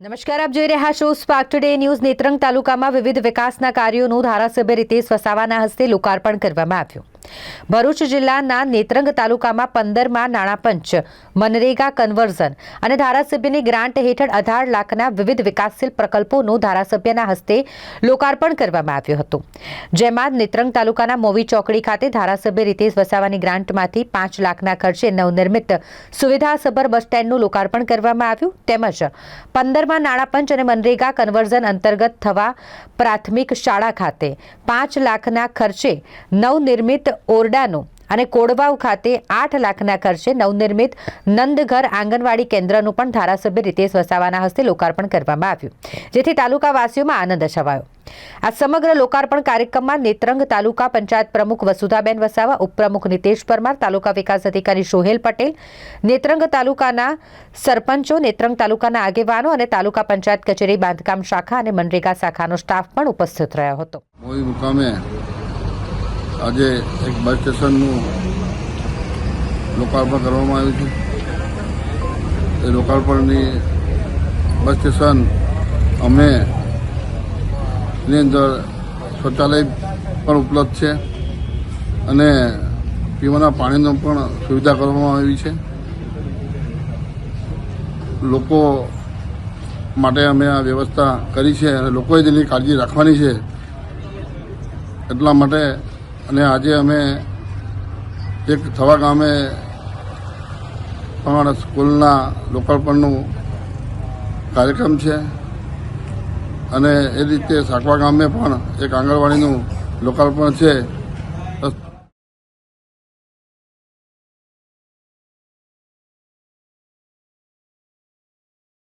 નમસ્કાર, આપ જોઈ રહ્યા છો સ્પાર્ક ટુડે ન્યૂઝ નેત્રંગ તાલુકામાં વિવિધ વિકાસના કાર્યોનું ધારાસભ્ય રીતે સ્વસાવાના હસ્તે લોકાર્પણ કરવામાં આવ્યું. ભરૂચ જિલ્લાના નેત્રંગ તાલુકામાં પંદરમાં નાણાપંચ, મનરેગા કન્વર્ઝન અને ધારાસભ્યની ગ્રાન્ટ હેઠળ અઢાર લાખના વિવિધ વિકાસશીલ પ્રકલ્પોનું ધારાસભ્યના હસ્તે લોકાર્પણ કરવામાં આવ્યું હતું. જેમાં નેત્રંગ તાલુકાના મોવી ચોકડી ખાતે ધારાસભ્ય રીતેશ વસાવાની ગ્રાન્ટમાંથી પાંચ લાખના ખર્ચે નવનિર્મિત સુવિધાસભર બસ સ્ટેન્ડનું લોકાર્પણ કરવામાં આવ્યું. તેમજ પંદરમાં નાણાપંચ અને મનરેગા કન્વર્ઝન અંતર્ગત થવા પ્રાથમિક શાળા ખાતે પાંચ લાખના ખર્ચે નવનિર્મિત ઓરડાનું અને કોડવાવ ખાતે આઠ લાખના ખર્ચે નવનિર્મિત નંદઘર આંગણવાડી કેન્દ્રનું પણ ધારાસભ્ય રીતેશ વસાવાના હસ્તે લોકાર્પણ કરવામાં આવ્યું, જેથી તાલુકાવાસીઓમાં આનંદ છવાયો આ સમગ્ર લોકાર્પણ કાર્યક્રમમાં નેત્રંગ તાલુકા પંચાયત પ્રમુખ વસુધાબેન વસાવા, ઉપપ્રમુખ નિતેશ પરમાર, તાલુકા વિકાસ અધિકારી સોહેલ પટેલ, નેત્રંગ તાલુકાના સરપંચો, નેત્રંગ તાલુકાના આગેવાનો અને તાલુકા પંચાયત કચેરી બાંધકામ શાખા અને મનરેગા શાખાનો સ્ટાફ પણ ઉપસ્થિત રહ્યો હતો. આજે એક બસ સ્ટેશનનું લોકાર્પણ કરવામાં આવ્યું છે. એ લોકાર્પણની બસ સ્ટેશન અમે એની અંદર શૌચાલય પણ ઉપલબ્ધ છે અને પીવાના પાણીનો પણ સુવિધા કરવામાં આવી છે. લોકો માટે અમે આ વ્યવસ્થા કરી છે અને લોકોએ તેની કાળજી રાખવાની છે. એટલા માટે અને આજે અમે એક થવા ગામે અમારા સ્કૂલના લોકાર્પણનું કાર્યક્રમ છે. અને એ રીતે સાકવા ગામે પણ એક આંગણવાડીનું લોકાર્પણ છે.